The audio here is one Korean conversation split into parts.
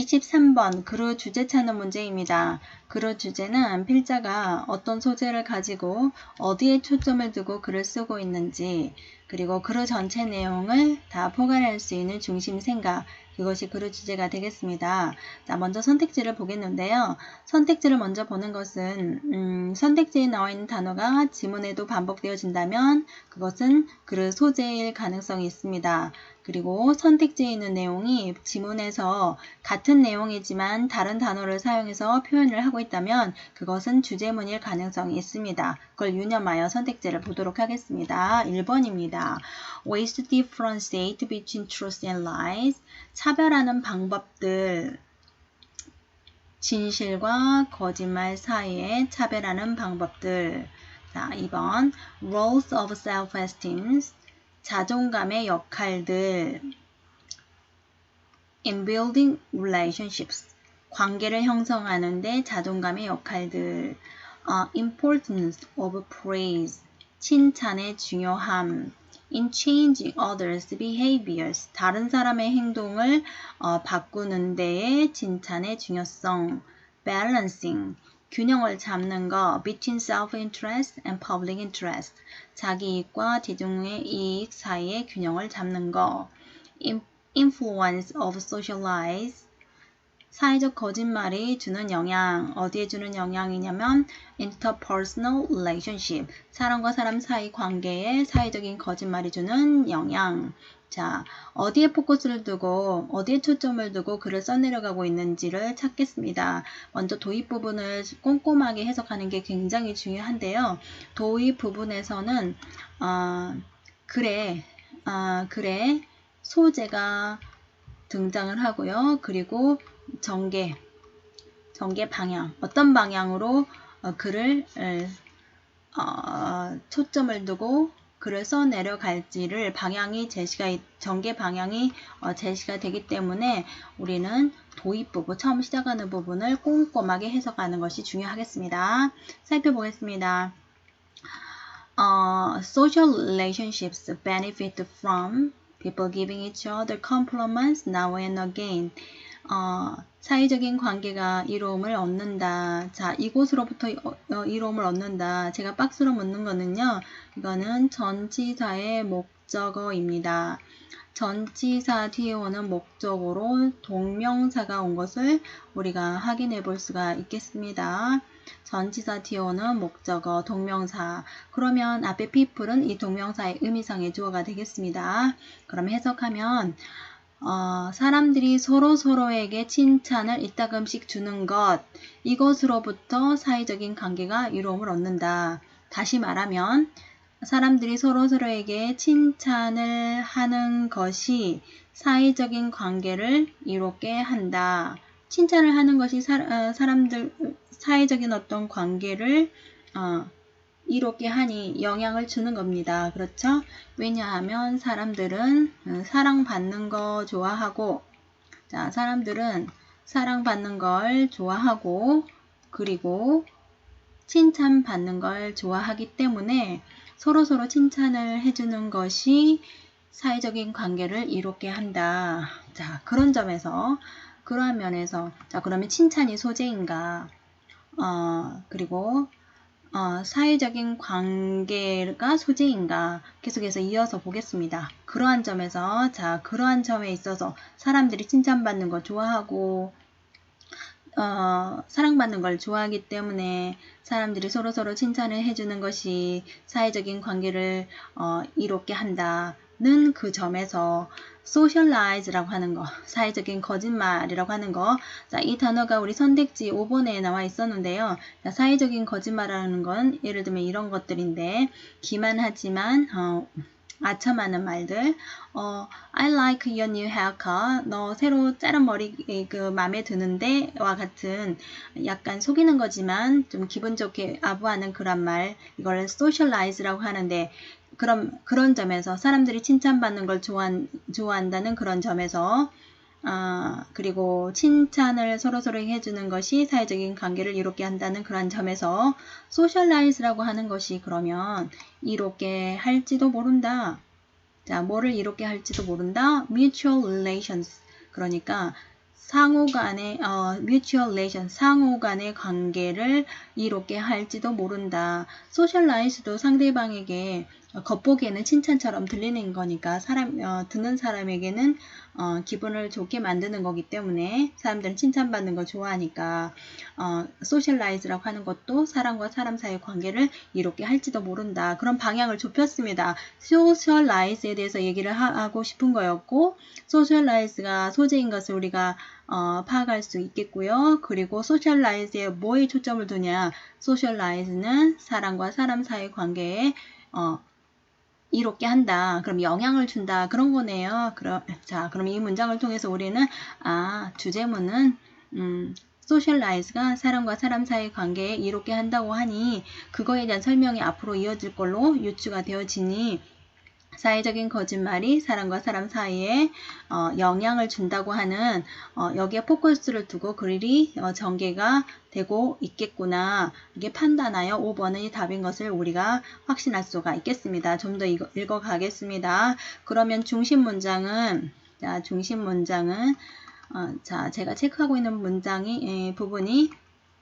23번 그루 주제 찾는 문제입니다. 그루 주제는 필자가 어떤 소재를 가지고 어디에 초점을 두고 글을 쓰고 있는지 그리고 그루 전체 내용을 다 포괄할 수 있는 중심 생각 그것이 그루 주제가 되겠습니다. 자, 먼저 선택지를 보겠는데요. 선택지를 먼저 보는 것은 음, 선택지에 나와 있는 단어가 지문에도 반복되어진다면 그것은 그루 소재일 가능성이 있습니다. 그리고 선택지에 있는 내용이 지문에서 같은 내용이지만 다른 단어를 사용해서 표현을 하고 있다면 그것은 주제문일 가능성이 있습니다. 그걸 유념하여 선택지를 보도록 하겠습니다. 1번입니다. Ways to differentiate between truth and lies. 차별하는 방법들. 진실과 거짓말 사이에 차별하는 방법들. 자, 2번. Roles of self-esteem. 자존감의 역할들. In building relationships. 관계를 형성하는데 자존감의 역할들. 어, importance of praise. 칭찬의 중요함. In changing others' behaviors. 다른 사람의 행동을 어, 바꾸는 데에 칭찬의 중요성. balancing. 균형을 잡는 거 between self-interest and public interest 자기 이익과 대중의 이익 사이의 균형을 잡는 거 influence of social lies 사회적 거짓말이 주는 영향 어디에 주는 영향이냐면 interpersonal relationship 사람과 사람 사이 관계에 사회적인 거짓말이 주는 영향 자, 어디에 포커스를 두고 어디에 초점을 두고 글을 써내려가고 있는지를 찾겠습니다. 먼저 도입 부분을 꼼꼼하게 해석하는 게 굉장히 중요한데요. 도입 부분에서는 어, 글에 어, 글에 소재가 등장을 하고요. 그리고 전개, 전개 방향, 어떤 방향으로 어, 글을 어, 초점을 두고 글을 써 내려갈지를 방향이 제시가 전개 방향이 어, 제시가 되기 때문에 우리는 도입 부분 처음 시작하는 부분을 꼼꼼하게 해석하는 것이 중요하겠습니다. 살펴보겠습니다. 어, social relationships benefit from people giving each other compliments now and again. 어, 사회적인 관계가 이로움을 얻는다. 자, 이곳으로부터 어, 이로움을 얻는다. 제가 박스로 묻는 거는요. 이거는 전치사의 목적어입니다. 전치사 뒤에 오는 목적으로 동명사가 온 것을 우리가 확인해 볼 수가 있겠습니다. 전치사 뒤에 오는 목적어, 동명사. 그러면 앞에 people은 이 동명사의 의미상의 주어가 되겠습니다. 그럼 해석하면 어, 사람들이 서로 서로에게 칭찬을 이따금씩 주는 것, 이것으로부터 사회적인 관계가 이로움을 얻는다. 다시 말하면, 사람들이 서로 서로에게 칭찬을 하는 것이 사회적인 관계를 이롭게 한다. 칭찬을 하는 것이 사, 어, 람들 사회적인 어떤 관계를 어, 이롭게 하니 영향을 주는 겁니다. 그렇죠? 왜냐하면 사람들은 음, 사랑받는 거 좋아하고 자, 사람들은 사랑받는 걸 좋아하고 그리고 칭찬받는 걸 좋아하기 때문에 서로서로 칭찬을 해주는 것이 사회적인 관계를 이롭게 한다. 자, 그런 점에서, 그러한 면에서, 자, 그러면 칭찬이 소재인가? 어, 그리고 어, 사회적인 관계가 소재인가 계속해서 이어서 보겠습니다. 그러한 점에서 자 그러한 점에 있어서 사람들이 칭찬받는 거 좋아하고 어, 사랑받는 걸 좋아하기 때문에 사람들이 서로서로 칭찬을 해주는 것이 사회적인 관계를 어, 이롭게 한다 는 그 점에서 socialize라고 하는 거, 사회적인 거짓말이라고 하는 거. 자, 이 단어가 우리 선택지 5번에 나와 있었는데요. 자, 사회적인 거짓말이라는 건 예를 들면 이런 것들인데 기만하지만 어, 아첨하는 말들. 어, I like your new haircut. 너 새로 자른 머리 그 마음에 드는데와 같은 약간 속이는 거지만 좀 기분 좋게 아부하는 그런 말. 이걸 socialize라고 하는데 그런 그런 점에서 사람들이 칭찬받는 걸 좋아한, 좋아한다는 그런 점에서 아, 그리고 칭찬을 서로서로 해주는 것이 사회적인 관계를 이롭게 한다는 그런 점에서 소셜라이즈라고 하는 것이 그러면 이롭게 할지도 모른다. 자, 뭐를 이롭게 할지도 모른다. mutual relations. 그러니까 상호 간의 어, mutual relation, 상호 간의 관계를 이롭게 할지도 모른다. socialize도 상대방에게 어, 겉보기에는 칭찬처럼 들리는 거니까 사람 어, 듣는 사람에게는 어, 기분을 좋게 만드는 거기 때문에 사람들은 칭찬받는 걸 좋아하니까 어, socialize라고 하는 것도 사람과 사람 사이의 관계를 이롭게 할지도 모른다. 그런 방향을 좁혔습니다. socialize에 대해서 얘기를 하, 고 싶은 거였고 socialize가 소재인 것을 우리가 어, 파악할 수 있겠고요. 그리고 socialize에 뭐에 초점을 두냐? socialize는 사람과 사람 사이의 관계에 어, 이롭게 한다. 그럼 영향을 준다. 그런 거네요. 그럼, 자, 그럼 이 문장을 통해서 우리는, 아, 주제문은, 음, 소셜라이즈가 사람과 사람 사이의 관계에 이롭게 한다고 하니, 그거에 대한 설명이 앞으로 이어질 걸로 유추가 되어지니, 사회적인 거짓말이 사람과 사람 사이에 어, 영향을 준다고 하는 어, 여기에 포커스를 두고 글이 어, 전개가 되고 있겠구나. 이게 판단하여 5번의 답인 것을 우리가 확신할 수가 있겠습니다. 좀 더 읽어 가겠습니다. 그러면 중심 문장은 자, 중심 문장은 어, 자, 제가 체크하고 있는 문장이 에, 부분이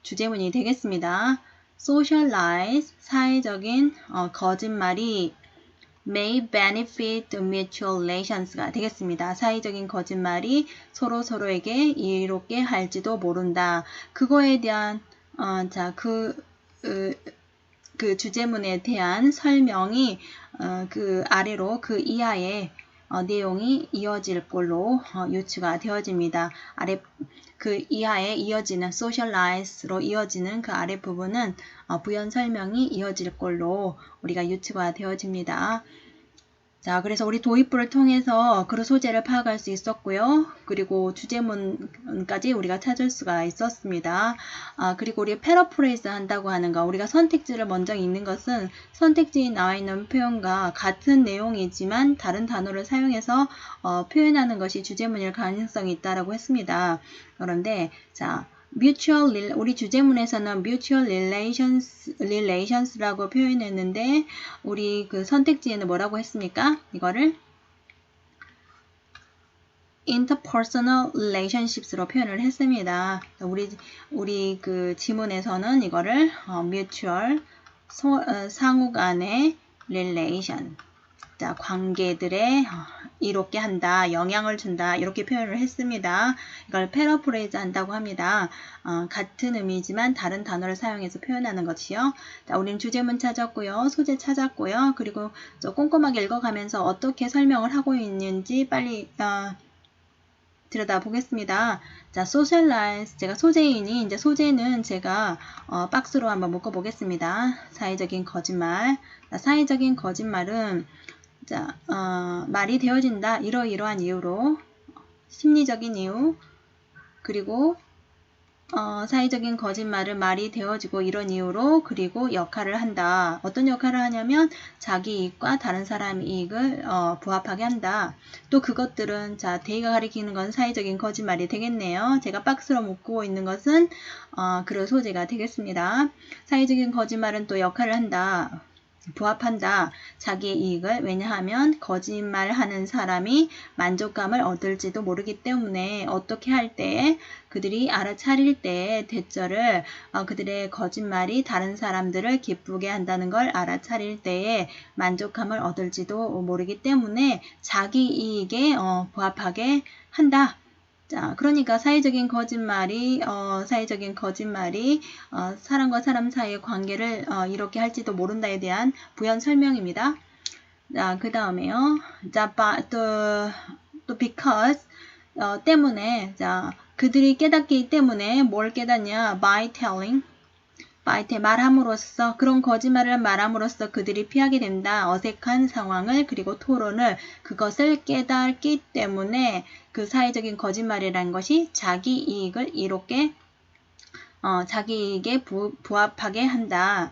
주제문이 되겠습니다. socialize 사회적인 어, 거짓말이 may benefit mutual relations가 되겠습니다. 사회적인 거짓말이 서로 서로에게 이롭게 할지도 모른다. 그거에 대한 어, 자, 그, 그, 그 주제문에 대한 설명이 어, 그 아래로 그 이하의 어, 내용이 이어질 걸로 어, 유추가 되어집니다. 아래 그 이하에 이어지는 socialize로 이어지는 그 아래 부분은 어, 부연 설명이 이어질 걸로 우리가 유추가 되어집니다. 자, 그래서 우리 도입부를 통해서 그 소재를 파악할 수 있었고요. 그리고 주제문까지 우리가 찾을 수가 있었습니다. 아, 그리고 우리 패러프레이즈 한다고 하는 거, 우리가 선택지를 먼저 읽는 것은 선택지에 나와 있는 표현과 같은 내용이지만 다른 단어를 사용해서 어, 표현하는 것이 주제문일 가능성이 있다라고 했습니다. 그런데 자, mutual 우리 주제문에서는 mutual relations relations라고 표현했는데 우리 그 선택지에는 뭐라고 했습니까? 이거를 interpersonal relationships로 표현을 했습니다. 우리 우리 그 지문에서는 이거를 어, mutual 소, 어, 상호 간의 relation 자, 관계들의 어, 이롭게 한다, 영향을 준다 이렇게 표현을 했습니다. 이걸 패러프레이즈 한다고 합니다. 어, 같은 의미지만 다른 단어를 사용해서 표현하는 것이요. 자, 우리는 주제문 찾았고요. 소재 찾았고요. 그리고 좀 꼼꼼하게 읽어가면서 어떻게 설명을 하고 있는지 빨리 어, 들여다보겠습니다. 자, socialize. 제가 소재이니, 이제 소재는 제가 어, 박스로 한번 묶어보겠습니다. 사회적인 거짓말. 자, 사회적인 거짓말은 자, 어, 말이 되어진다. 이러이러한 이유로 심리적인 이유 그리고 어, 사회적인 거짓말을 말이 되어지고 이런 이유로 그리고 역할을 한다. 어떤 역할을 하냐면 자기 이익과 다른 사람 이익을 어, 부합하게 한다. 또 그것들은 자 데이가 가리키는 건 사회적인 거짓말이 되겠네요. 제가 박스로 묶고 있는 것은 어, 그런 소재가 되겠습니다. 사회적인 거짓말은 또 역할을 한다. 부합한다. 자기의 이익을 왜냐하면 거짓말하는 사람이 만족감을 얻을지도 모르기 때문에 어떻게 할때 그들이 알아차릴 때 대처를 어, 그들의 거짓말이 다른 사람들을 기쁘게 한다는 걸 알아차릴 때에 만족감을 얻을지도 모르기 때문에 자기 이익에 어, 부합하게 한다. 자, 그러니까 사회적인 거짓말이 어, 사회적인 거짓말이 어, 사람과 사람 사이의 관계를 어, 이렇게 할지도 모른다에 대한 부연 설명입니다. 자, 그 다음에요. 자, 또, 또 because 어, 때문에 자, 그들이 깨닫기 때문에 뭘 깨닫냐? by telling 마이테 말함으로써 그런 거짓말을 말함으로써 그들이 피하게 된다. 어색한 상황을 그리고 토론을 그것을 깨닫기 때문에 그 사회적인 거짓말이라는 것이 자기 이익을 이롭게 어, 자기 이익에 부, 부합하게 한다.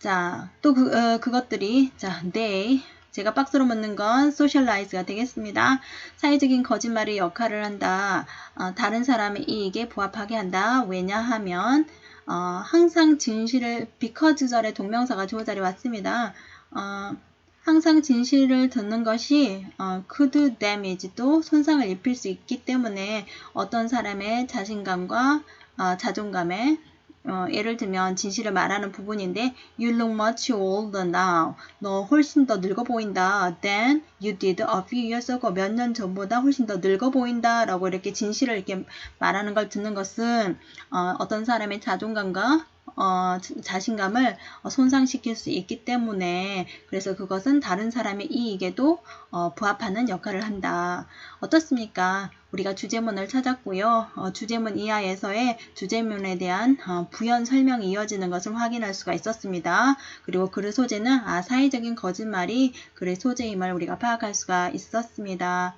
자, 또 그, 어, 그것들이 자, they 제가 박스로 묻는 건 socialize가 되겠습니다. 사회적인 거짓말의 역할을 한다. 어, 다른 사람의 이익에 부합하게 한다. 왜냐하면 어, 항상 진실을 because 절의 동명사가 주어 자리에 왔습니다. 어, 항상 진실을 듣는 것이 어, could damage도 손상을 입힐 수 있기 때문에 어떤 사람의 자신감과 어, 자존감에 어, 예를 들면 진실을 말하는 부분인데 You look much older now. 너 훨씬 더 늙어 보인다. Than you did a few years ago. 몇 년 전보다 훨씬 더 늙어 보인다. 라고 이렇게 진실을 이렇게 말하는 걸 듣는 것은 어, 어떤 사람의 자존감과 어, 자신감을 어, 손상시킬 수 있기 때문에 그래서 그것은 다른 사람의 이익에도 어, 부합하는 역할을 한다. 어떻습니까? 우리가 주제문을 찾았고요. 어, 주제문 이하에서의 주제문에 대한 어, 부연 설명이 이어지는 것을 확인할 수가 있었습니다. 그리고 글의 소재는 아, 사회적인 거짓말이 글의 소재임을 우리가 파악할 수가 있었습니다.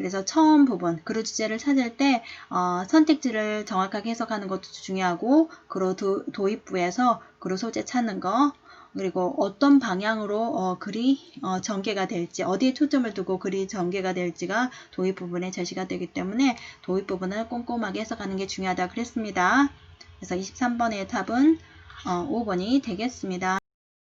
그래서 처음 부분, 그루 주제를 찾을 때 어, 선택지를 정확하게 해석하는 것도 중요하고 도, 도입부에서 그루 소재 찾는 거 그리고 어떤 방향으로 어, 글이 어, 전개가 될지 어디에 초점을 두고 글이 전개가 될지가 도입 부분에 제시가 되기 때문에 도입 부분을 꼼꼼하게 해석하는 게 중요하다 그랬습니다. 그래서 23번의 답은 어, 5번이 되겠습니다.